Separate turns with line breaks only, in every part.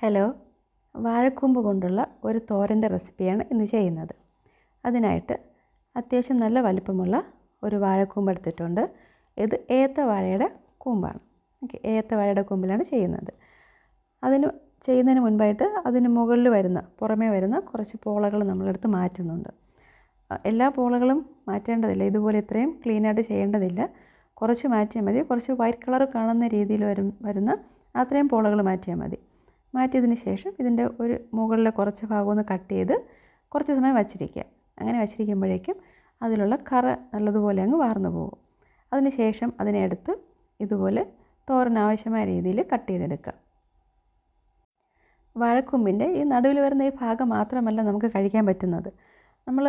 Hello. വാഴക്കൂമ്പ് കൊണ്ടുള്ള ഒരു തോരന്റെ റെസിപ്പിയാണ് ഇന്ന് ചെയ്യുന്നത്. അതിനായിട്ട് അത്യാവശ്യം നല്ല വലിപ്പമുള്ള ഒരു വാഴക്കൂമ്പ് എടുത്തിട്ടുണ്ട്. ഇത് ഏത്ത വാഴയുടെ കൂമ്പാണ്. ഓക്കെ ഏത്ത വാഴയുടെ കൂമ്പിലാണ് ചെയ്യുന്നത്. അതിന് ചെയ്യുന്നതിന് മുൻപായിട്ട് അതിന് മുകളിൽ വരുന്ന പുറമേ വരുന്ന കുറച്ച് പോളകൾ നമ്മളെടുത്ത് മാറ്റുന്നുണ്ട്. എല്ലാ പോളകളും മാറ്റേണ്ടതില്ല. ഇതുപോലെ ഇത്രയും ക്ലീനായിട്ട് ചെയ്യേണ്ടതില്ല. കുറച്ച് മാറ്റിയാൽ മതി. കുറച്ച് വൈറ്റ് കളർ കാണുന്ന രീതിയിൽ വരും വരുന്ന അത്രയും പോളകൾ മാറ്റിയാൽ മതി. മാറ്റിയതിന് ശേഷം ഇതിന്റെ ഒരു മുകളിലെ കുറച്ച് ഭാഗം ഒന്ന് കട്ട് ചെയ്ത് കുറച്ച് സമയം വച്ചിരിക്കുക. അങ്ങനെ വച്ചിരിക്കുമ്പോഴേക്കും അതിലുള്ള കറ നല്ലതുപോലെ അങ്ങ് വാർന്നു പോകും. അതിന് ശേഷം അതിനെ ഇതുപോലെ തോരൻ ആവശ്യമായ രീതിയിൽ കട്ട് ചെയ്തെടുക്കുക. വാഴക്കൊമ്പിന്റെ ഈ നടുവിൽ വരുന്ന ഈ ഭാഗം മാത്രമല്ല നമുക്ക് കഴിക്കാൻ പറ്റുന്നത്. നമ്മൾ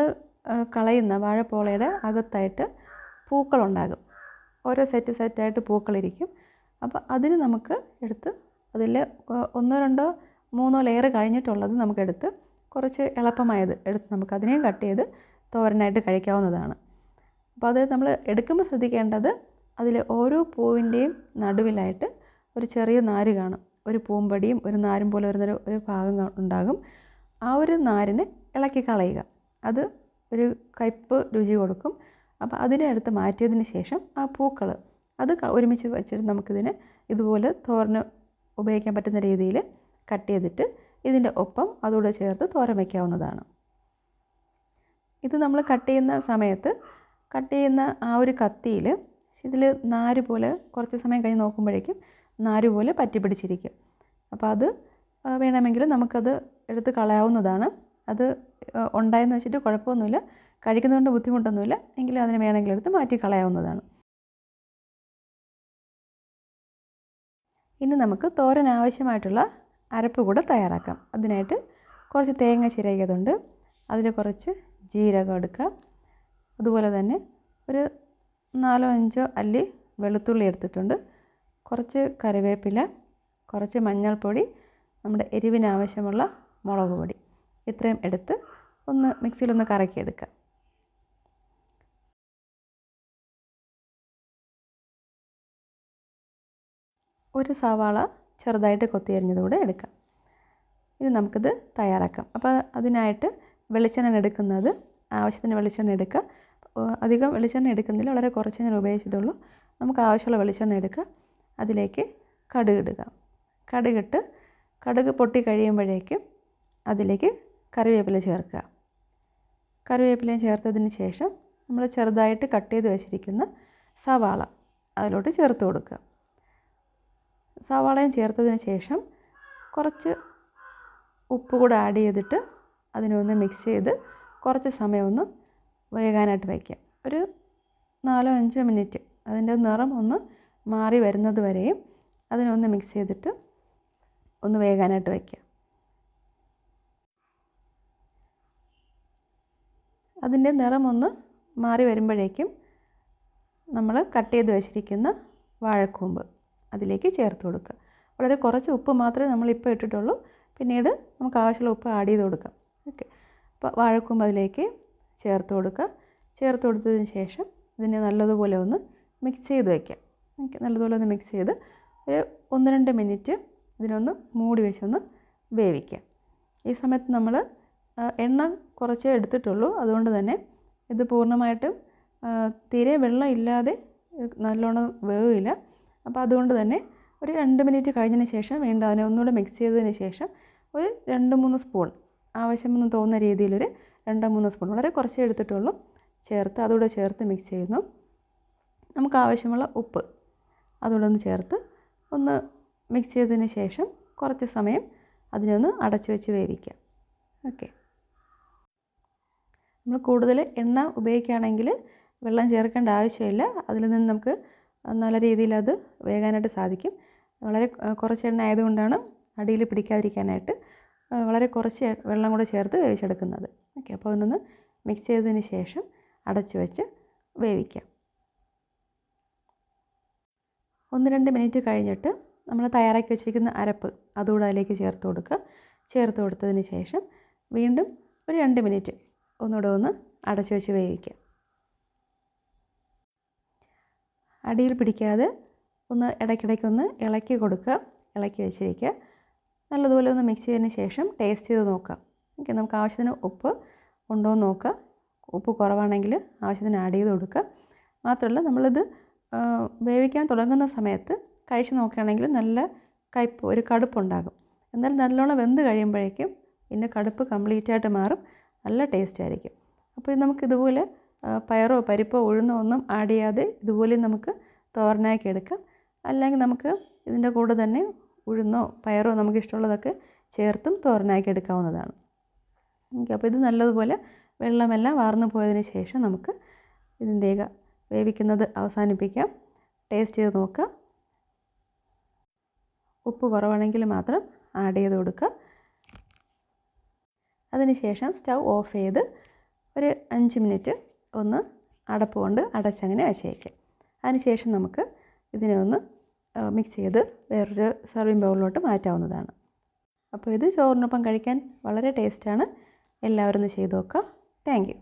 കളയുന്ന വാഴപ്പോളയുടെ അകത്തായിട്ട് പൂക്കളുണ്ടാകും. ഓരോ സെറ്റ് സെറ്റായിട്ട് പൂക്കളിരിക്കും. അപ്പോൾ അതിന് നമുക്ക് എടുത്ത് അതിൽ ഒന്നോ രണ്ടോ മൂന്നോ ലെയർ കഴിഞ്ഞിട്ടുള്ളത് നമുക്കെടുത്ത് കുറച്ച് എളുപ്പമായത് എടുത്ത് നമുക്ക് അതിനെയും കട്ട് ചെയ്ത് തോരനായിട്ട് കഴിക്കാവുന്നതാണ്. അപ്പോൾ അത് നമ്മൾ എടുക്കുമ്പോൾ ശ്രദ്ധിക്കേണ്ടത് അതിൽ ഓരോ പൂവിന്റെയും നടുവിലായിട്ട് ഒരു ചെറിയ നാര് കാണും. ഒരു പൂമ്പടിയും ഒരു നാരും പോലെ വരുന്നൊരു ഒരു ഭാഗം ഉണ്ടാകും. ആ ഒരു നാരിനെ ഇളക്കി കളയുക. അത് ഒരു കയ്പ്പ് രുചി കൊടുക്കും. അപ്പോൾ അതിനെ എടുത്ത് മാറ്റിയതിന് ശേഷം ആ പൂക്കൾ അത് ഒരുമിച്ച് വെച്ചിട്ട് നമുക്കിതിനെ ഇതുപോലെ തോരന് ഉപയോഗിക്കാൻ പറ്റുന്ന രീതിയിൽ കട്ട് ചെയ്തിട്ട് ഇതിന്റെ ഒപ്പം അതുകൂടെ ചേർത്ത് തോരം വയ്ക്കാവുന്നതാണ് ഇത് നമ്മൾ കട്ട് ചെയ്യുന്ന സമയത്ത് കട്ട് ചെയ്യുന്ന ആ ഒരു കത്തിയിൽ ഇതിൽ നാര് പോലെ കുറച്ച് സമയം കഴിഞ്ഞ് നോക്കുമ്പോഴേക്കും നാര് പോലെ പറ്റി പിടിച്ചിരിക്കും. അപ്പോൾ അത് വേണമെങ്കിൽ നമുക്കത് എടുത്ത് കളയാവുന്നതാണ്. അത് ഉണ്ടായെന്ന് വെച്ചിട്ട് കുഴപ്പമൊന്നുമില്ല. കഴിക്കുന്നതുകൊണ്ട് ബുദ്ധിമുട്ടൊന്നുമില്ല. എങ്കിലും അതിനെ വേണമെങ്കിൽ എടുത്ത് മാറ്റി കളയാവുന്നതാണ്. ഇനി നമുക്ക് തോരൻ ആവശ്യമായിട്ടുള്ള അരപ്പ് കൂടെ തയ്യാറാക്കാം. അതിനായിട്ട് കുറച്ച് തേങ്ങ ചിരകിയതുണ്ട്. അതിൽ കുറച്ച് ജീരകം എടുക്കുക. അതുപോലെ തന്നെ ഒരു നാലോ അഞ്ചോ അല്ലി വെളുത്തുള്ളി എടുത്തിട്ടുണ്ട്. കുറച്ച് കറിവേപ്പില കുറച്ച് മഞ്ഞൾപ്പൊടി നമ്മുടെ എരിവിനാവശ്യമുള്ള മുളക് പൊടി. ഇത്രയും എടുത്ത് ഒന്ന് മിക്സിയിലൊന്ന് കറക്കിയെടുക്കുക. ഒരു സവാള ചെറുതായിട്ട് കൊത്തി കൊത്തിയരിഞ്ഞതുകൂടെ എടുക്കാം. ഇനി നമുക്കിത് തയ്യാറാക്കാം. അപ്പോൾ അതിനായിട്ട് വെളിച്ചെണ്ണ എടുക്കുന്നത് ആവശ്യത്തിന് വെളിച്ചെണ്ണ എടുക്കുക. അധികം വെളിച്ചെണ്ണ എടുക്കുന്നില്ല വളരെ കുറച്ച് ഞാൻ ഉപയോഗിച്ചിട്ടുള്ളൂ. നമുക്ക് ആവശ്യമുള്ള വെളിച്ചെണ്ണ എടുക്കുക. അതിലേക്ക് കടുക് ഇടുക. കടുകിട്ട് കടുക് പൊട്ടി കഴിയുമ്പോഴേക്കും അതിലേക്ക് കറിവേപ്പില ചേർക്കുക. കറിവേപ്പിലയും ചേർത്തതിന് ശേഷം നമ്മൾ ചെറുതായിട്ട് കട്ട് ചെയ്ത് വെച്ചിരിക്കുന്ന സവാള അതിലോട്ട് ചേർത്ത് കൊടുക്കുക. സവാളയും ചേർത്തതിന് ശേഷം കുറച്ച് ഉപ്പ് കൂടെ ആഡ് ചെയ്തിട്ട് അതിനൊന്ന് മിക്സ് ചെയ്ത് കുറച്ച് സമയം ഒന്ന് വേകാനായിട്ട് വയ്ക്കുക. ഒരു നാലോ അഞ്ചോ മിനിറ്റ് അതിന്റെ നിറം ഒന്ന് മാറി വരുന്നത് വരെയും അതിനൊന്ന് മിക്സ് ചെയ്തിട്ട് ഒന്ന് വേകാനായിട്ട് വയ്ക്കുക. അതിന്റെ നിറം ഒന്ന് മാറി വരുമ്പോഴേക്കും നമ്മൾ കട്ട് ചെയ്ത് വെച്ചിരിക്കുന്ന വാഴക്കൂമ്പ്. അതിലേക്ക് ചേർത്ത് കൊടുക്കുക. വളരെ കുറച്ച് ഉപ്പ് മാത്രമേ നമ്മളിപ്പോൾ ഇട്ടിട്ടുള്ളൂ. പിന്നീട് നമുക്ക് ആവശ്യമുള്ള ഉപ്പ് ആഡ് ചെയ്ത് കൊടുക്കാം. ഓക്കെ അപ്പോൾ വാഴക്കൂമ്പ് അതിലേക്ക് ചേർത്ത് കൊടുക്കുക. ചേർത്ത് കൊടുത്തതിന് ശേഷം ഇതിനെ നല്ലതുപോലെ ഒന്ന് മിക്സ് ചെയ്ത് വയ്ക്കാം ഓക്കെ നല്ലതുപോലെ ഒന്ന് മിക്സ് ചെയ്ത് ഒരു ഒന്ന് രണ്ട് മിനിറ്റ് ഇതിനൊന്ന് മൂടി വെച്ചൊന്ന് വേവിക്കുക ഈ സമയത്ത് നമ്മൾ എണ്ണ കുറച്ചേ എടുത്തിട്ടുള്ളൂ. അതുകൊണ്ട് തന്നെ ഇത് പൂർണമായിട്ടും തീരെ വെള്ളം ഇല്ലാതെ നല്ലോണം വേവില്ല. അപ്പോൾ അതുകൊണ്ട് തന്നെ ഒരു രണ്ട് മിനിറ്റ് കഴിഞ്ഞതിന് ശേഷം വീണ്ടും അതിനെ ഒന്നുകൂടെ മിക്സ് ചെയ്തതിന് ശേഷം ഒരു രണ്ട് മൂന്ന് സ്പൂൺ ആവശ്യമെന്ന് തോന്നുന്ന രീതിയിലൊരു രണ്ടോ മൂന്നോ സ്പൂൺ വളരെ കുറച്ചേ എടുത്തിട്ടുള്ളൂ. ചേർത്ത് അതുകൂടെ ചേർത്ത് മിക്സ് ചെയ്യുന്നു. നമുക്ക് ആവശ്യമുള്ള ഉപ്പ് അതുകൂടെ ഒന്ന് ചേർത്ത് ഒന്ന് മിക്സ് ചെയ്തതിന് ശേഷം കുറച്ച് സമയം അതിനെ ഒന്ന് അടച്ചു വെച്ച് വേവിക്കാം. ഓക്കെ നമ്മൾ കൂടുതൽ എണ്ണ ഉപയോഗിക്കുകയാണെങ്കിൽ വെള്ളം ചേർക്കേണ്ട ആവശ്യമില്ല. അതിൽ നിന്ന് നമുക്ക് നല്ല രീതിയിൽ അത് വേകാനായിട്ട് സാധിക്കും. വളരെ കുറച്ച് എണ്ണ ആയതുകൊണ്ടാണ് അടിയിൽ പിടിക്കാതിരിക്കാനായിട്ട് വളരെ കുറച്ച് വെള്ളം കൂടെ ചേർത്ത് വേവിച്ചെടുക്കുന്നത്. ഓക്കെ അപ്പോൾ അതിനൊന്ന് മിക്സ് ചെയ്തതിന് ശേഷം അടച്ചു വെച്ച് വേവിക്കാം. ഒന്ന് രണ്ട് മിനിറ്റ് കഴിഞ്ഞിട്ട് നമ്മൾ തയ്യാറാക്കി വെച്ചിരിക്കുന്ന അരപ്പ് അതുകൂടെ അതിലേക്ക് ചേർത്ത് കൊടുക്കുക. ചേർത്ത് കൊടുത്തതിന് ശേഷം വീണ്ടും ഒരു രണ്ട് മിനിറ്റ് ഒന്നുകൂടെ ഒന്ന് അടച്ചു വെച്ച് വേവിക്കുക അടിയിൽ പിടിക്കാതെ ഒന്ന് ഇടയ്ക്കിടയ്ക്കൊന്ന് ഇളക്കി കൊടുക്കുക. ഇളക്കി വെച്ചിരിക്കുക. നല്ലതുപോലെ ഒന്ന് മിക്സ് ചെയ്തതിന് ശേഷം ടേസ്റ്റ് ചെയ്ത് നോക്കാം ഓക്കെ നമുക്ക് ആവശ്യത്തിന് ഉപ്പ് ഉണ്ടോ എന്ന് നോക്കുക. ഉപ്പ് കുറവാണെങ്കിൽ ആവശ്യത്തിന് ആഡ് ചെയ്ത് കൊടുക്കുക. മാത്രമല്ല നമ്മളിത് വേവിക്കാൻ തുടങ്ങുന്ന സമയത്ത് കഴിച്ച് നോക്കുകയാണെങ്കിൽ നല്ല കയ്പ്പ് ഒരു കടുപ്പുണ്ടാകും. എന്നാൽ നല്ലോണം വെന്ത് കഴിയുമ്പോഴേക്കും ഇതിന്റെ കടുപ്പ് കംപ്ലീറ്റ് ആയിട്ട് മാറും. നല്ല ടേസ്റ്റ് ആയിരിക്കും. അപ്പോൾ നമുക്ക് ഇതുപോലെ പയറോ പരിപ്പോ ഉഴുന്നോ ഒന്നും ആഡ് ചെയ്യാതെ ഇതുപോലെ നമുക്ക് തോരനാക്കി എടുക്കാം. അല്ലെങ്കിൽ നമുക്ക് ഇതിന്റെ കൂടെ തന്നെ ഉഴുന്നോ പയറോ നമുക്ക് ഇഷ്ടമുള്ളതൊക്കെ ചേർത്തും തോരനാക്കി എടുക്കാവുന്നതാണ്. ഓക്കെ അപ്പോൾ ഇത് നല്ലതുപോലെ വെള്ളമെല്ലാം വാർന്നു പോയതിന് ശേഷം നമുക്ക് ഇതിന്റെ വേവിക്കുന്നത് അവസാനിപ്പിക്കാം. ടേസ്റ്റ് ചെയ്ത് നോക്കാം. ഉപ്പ് കുറവാണെങ്കിൽ മാത്രം ആഡ് ചെയ്ത് കൊടുക്കുക അതിനുശേഷം സ്റ്റൗ ഓഫ് ചെയ്ത് ഒരു അഞ്ച് മിനിറ്റ് ഒന്ന് അടപ്പ് കൊണ്ട് അടച്ചങ്ങനെ വെച്ചേക്കാം. അതിനുശേഷം നമുക്ക് ഇതിനെ ഒന്ന് മിക്സ് ചെയ്ത് വേറൊരു സർവിങ് ബൗളിലോട്ട് മാറ്റാവുന്നതാണ്. അപ്പോൾ ഇത് ചോറിനൊപ്പം കഴിക്കാൻ വളരെ ടേസ്റ്റാണ് എല്ലാവരും ഒന്ന് ചെയ്ത് നോക്കുക. താങ്ക്